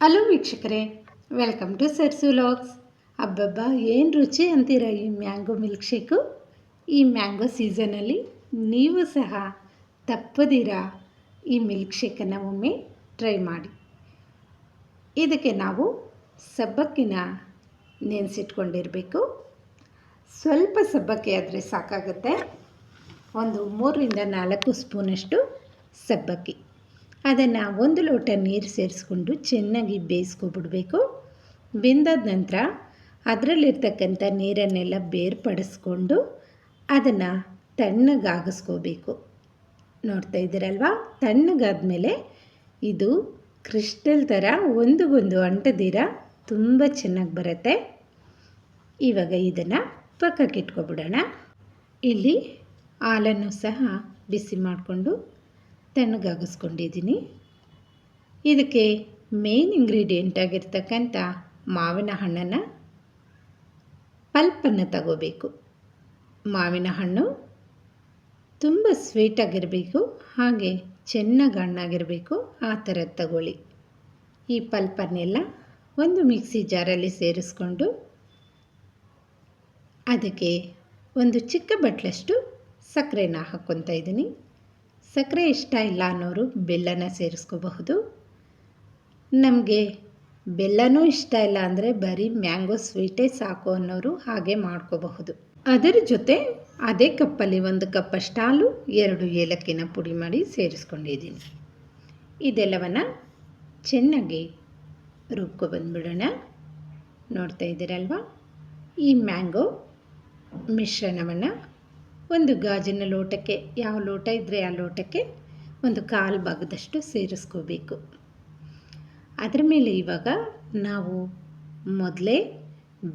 Hello ವೀಕ್ಷಕರೇ, welcome to ಸರ್ಸು logs ಹಬ್ಬಬ್ಬ ಏನು ರುಚಿ ಅಂತೀರ ಈ ಮ್ಯಾಂಗೋ ಮಿಲ್ಕ್ ಶೇಕು ಈ ಮ್ಯಾಂಗೋ ಸೀಸನಲ್ಲಿ ನೀವು ಸಹ ತಪ್ಪದಿರ ಈ ಮಿಲ್ಕ್ ಶೇಕನ್ನು ಒಮ್ಮೆ ಟ್ರೈ ಮಾಡಿ. ಇದಕ್ಕೆ ನಾವು ಸಬ್ಬಕ್ಕಿನ ನೆನೆಸಿಟ್ಕೊಂಡಿರಬೇಕು. ಸ್ವಲ್ಪ ಸಬ್ಬಕ್ಕಿ ಆದರೆ ಸಾಕಾಗುತ್ತೆ. ಒಂದು ಮೂರರಿಂದ ನಾಲ್ಕು ಸ್ಪೂನಷ್ಟು ಸಬ್ಬಕ್ಕಿ. ಅದನ್ನು ಒಂದು ಲೋಟ ನೀರು ಸೇರಿಸ್ಕೊಂಡು ಚೆನ್ನಾಗಿ ಬೇಯಿಸ್ಕೊಬಿಡ್ಬೇಕು. ಬೆಂದಾದ ನಂತರ ಅದರಲ್ಲಿರ್ತಕ್ಕಂಥ ನೀರನ್ನೆಲ್ಲ ಬೇರ್ಪಡಿಸ್ಕೊಂಡು ಅದನ್ನು ತಣ್ಣಗಾಗಿಸ್ಕೋಬೇಕು. ನೋಡ್ತಾ ಇದ್ದೀರಲ್ವಾ? ತಣ್ಣಗಾದ್ಮೇಲೆ ಇದು ಕ್ರಿಸ್ಟಲ್ ಥರ ಒಂದಿಗೊಂದು ಅಂಟದಿರ ತುಂಬ ಚೆನ್ನಾಗಿ ಬರುತ್ತೆ. ಇವಾಗ ಇದನ್ನು ಪಕ್ಕಕ್ಕೆ ಇಟ್ಕೊಬಿಡೋಣ ಇಲ್ಲಿ ಹಾಲನ್ನು ಸಹ ಬಿಸಿ ಮಾಡಿಕೊಂಡು ತಣ್ಣಗಾಗಿಸ್ಕೊಂಡಿದ್ದೀನಿ ಇದಕ್ಕೆ ಮೇನ್ ಇಂಗ್ರೀಡಿಯೆಂಟ್ ಆಗಿರ್ತಕ್ಕಂಥ ಮಾವಿನ ಹಣ್ಣನ್ನು ಪಲ್ಪನ್ನು ತಗೋಬೇಕು. ಮಾವಿನ ಹಣ್ಣು ತುಂಬ ಸ್ವೀಟಾಗಿರಬೇಕು ಹಾಗೆ ಚೆನ್ನಾಗಿ ಹಣ್ಣಾಗಿರಬೇಕು, ಆ ಥರದ್ದು ತಗೊಳ್ಳಿ. ಈ ಪಲ್ಪನ್ನೆಲ್ಲ ಒಂದು ಮಿಕ್ಸಿ ಜಾರಲ್ಲಿ ಸೇರಿಸ್ಕೊಂಡು ಅದಕ್ಕೆ ಒಂದು ಚಿಕ್ಕ ಬಟ್ಲಷ್ಟು ಸಕ್ಕರೆನ ಹಾಕ್ಕೊತಾ ಇದ್ದೀನಿ. ಸಕ್ಕರೆ ಇಷ್ಟ ಇಲ್ಲ ಅನ್ನೋರು ಬೆಲ್ಲನ ಸೇರಿಸ್ಕೋಬಹುದು. ನಮಗೆ ಬೆಲ್ಲನೂ ಇಷ್ಟ ಇಲ್ಲ ಅಂದರೆ ಬರೀ ಮ್ಯಾಂಗೋ ಸ್ವೀಟೇ ಸಾಕು ಅನ್ನೋರು ಹಾಗೆ ಮಾಡ್ಕೋಬಹುದು. ಅದರ ಜೊತೆ ಅದೇ ಕಪ್ಪಲ್ಲಿ ಒಂದು ಕಪ್ಪಷ್ಟು ಹಾಲು ಎರಡು ಏಲಕ್ಕಿನ ಪುಡಿ ಮಾಡಿ ಸೇರಿಸ್ಕೊಂಡಿದ್ದೀನಿ. ಇದೆಲ್ಲವನ್ನು ಚೆನ್ನಾಗಿ ರುಬ್ಕೊ ಬಂದುಬಿಡೋಣ. ನೋಡ್ತಾ ಇದ್ದೀರಲ್ವ? ಈ ಮ್ಯಾಂಗೋ ಮಿಶ್ರಣವನ್ನು ಒಂದು ಗಾಜಿನ ಲೋಟಕ್ಕೆ, ಯಾವ ಲೋಟ ಇದ್ದರೆ ಆ ಲೋಟಕ್ಕೆ ಒಂದು ಕಾಲು ಭಾಗದಷ್ಟು ಸೇರಿಸ್ಕೋಬೇಕು. ಅದರ ಮೇಲೆ ಇವಾಗ ನಾವು ಮೊದಲೇ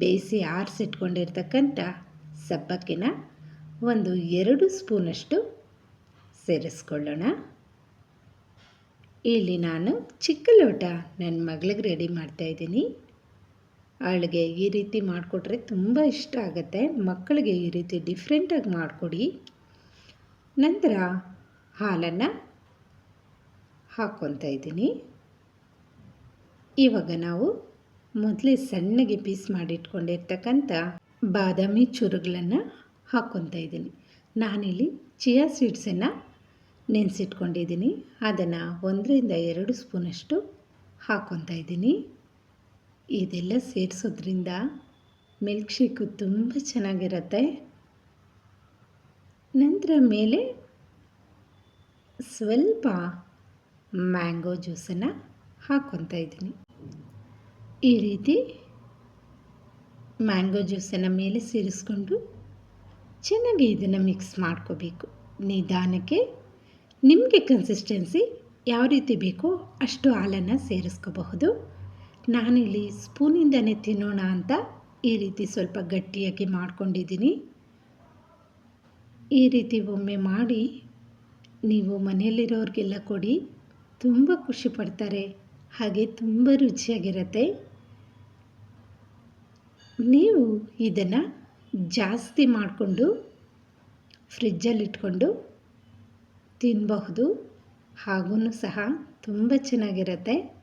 ಬೇಯಿಸಿ ಆರಿಸಿಟ್ಕೊಂಡಿರ್ತಕ್ಕಂಥ ಸಬ್ಬಕ್ಕಿನ ಒಂದು ಎರಡು ಸ್ಪೂನಷ್ಟು ಸೇರಿಸ್ಕೊಳ್ಳೋಣ. ಇಲ್ಲಿ ನಾನು ಚಿಕ್ಕ ಲೋಟ ನನ್ನ ಮಗಳಿಗೆ ರೆಡಿ ಮಾಡ್ತಾಯಿದ್ದೀನಿ ಅವಳಿಗೆ ಈ ರೀತಿ ಮಾಡಿಕೊಟ್ರೆ ತುಂಬ ಇಷ್ಟ ಆಗುತ್ತೆ. ಮಕ್ಕಳಿಗೆ ಈ ರೀತಿ ಡಿಫ್ರೆಂಟಾಗಿ ಮಾಡಿಕೊಡಿ. ನಂತರ ಹಾಲನ್ನು ಹಾಕ್ಕೊತಾ ಇದ್ದೀನಿ. ಇವಾಗ ನಾವು ಮೊದಲೇ ಸಣ್ಣಗೆ ಪೀಸ್ ಮಾಡಿಟ್ಕೊಂಡಿರ್ತಕ್ಕಂಥ ಬಾದಾಮಿ ಚುರುಗಳನ್ನು ಹಾಕ್ಕೊತಾ ಇದ್ದೀನಿ. ನಾನಿಲ್ಲಿ ಚಿಯಾ ಸೀಡ್ಸನ್ನು ನೆನೆಸಿಟ್ಕೊಂಡಿದ್ದೀನಿ. ಅದನ್ನು ಒಂದರಿಂದ ಎರಡು ಸ್ಪೂನಷ್ಟು ಹಾಕ್ಕೊತಾ ಇದ್ದೀನಿ. ಇದೆಲ್ಲ ಸೇರಿಸೋದ್ರಿಂದ ಮಿಲ್ಕ್ ಶೇಕು ತುಂಬ ಚೆನ್ನಾಗಿರುತ್ತೆ. ನಂತರ ಮೇಲೆ ಸ್ವಲ್ಪ ಮ್ಯಾಂಗೋ ಜ್ಯೂಸನ್ನು ಹಾಕ್ಕೊತಾ ಇದ್ದೀನಿ. ಈ ರೀತಿ ಮ್ಯಾಂಗೋ ಜ್ಯೂಸನ್ನು ಮೇಲೆ ಸೇರಿಸ್ಕೊಂಡು ಚೆನ್ನಾಗಿ ಇದನ್ನು ಮಿಕ್ಸ್ ಮಾಡ್ಕೋಬೇಕು. ನಿಧಾನಕ್ಕೆ ನಿಮಗೆ ಕನ್ಸಿಸ್ಟೆನ್ಸಿ ಯಾವ ರೀತಿ ಬೇಕೋ ಅಷ್ಟು ಹಾಲನ್ನು ಸೇರಿಸ್ಕೋಬಹುದು. ನಾನಿಲ್ಲಿ ಸ್ಪೂನಿಂದನೇ ತಿನ್ನೋಣ ಅಂತ ಈ ರೀತಿ ಸ್ವಲ್ಪ ಗಟ್ಟಿಯಾಗಿ ಮಾಡ್ಕೊಂಡಿದ್ದೀನಿ. ಈ ರೀತಿ ಒಮ್ಮೆ ಮಾಡಿ ನೀವು ಮನೆಯಲ್ಲಿರೋರಿಗೆಲ್ಲ ಕೊಡಿ. ತುಂಬ ಖುಷಿ ಪಡ್ತಾರೆ. ಹಾಗೆ ತುಂಬ ರುಚಿಯಾಗಿರುತ್ತೆ. ನೀವು ಇದನ್ನು ಜಾಸ್ತಿ ಮಾಡಿಕೊಂಡು ಫ್ರಿಜ್ಜಲ್ಲಿಟ್ಕೊಂಡು ತಿನ್ನಬಹುದು ಹಾಗೂ ಸಹ ತುಂಬ ಚೆನ್ನಾಗಿರುತ್ತೆ.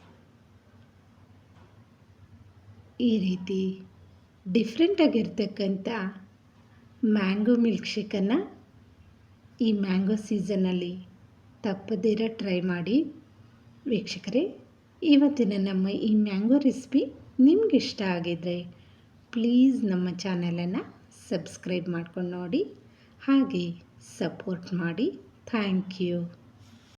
ಈ ರೀತಿ ಡಿಫ್ರೆಂಟಾಗಿರ್ತಕ್ಕಂಥ ಮ್ಯಾಂಗೋ ಮಿಲ್ಕ್ ಶೇಕನ್ನು ಈ ಮ್ಯಾಂಗೋ ಸೀಸನ್ನಲ್ಲಿ ತಪ್ಪದಿರ ಟ್ರೈ ಮಾಡಿ ವೀಕ್ಷಕರೇ, ಇವತ್ತಿನ ನಮ್ಮ ಈ ಮ್ಯಾಂಗೋ ರೆಸಿಪಿ ನಿಮ್ಗೆ ಇಷ್ಟ ಆಗಿದ್ದರೆ ಪ್ಲೀಸ್ ನಮ್ಮ ಚಾನಲನ್ನು ಸಬ್ಸ್ಕ್ರೈಬ್ ಮಾಡ್ಕೊಂಡು ನೋಡಿ, ಹಾಗೆ ಸಪೋರ್ಟ್ ಮಾಡಿ. Thank you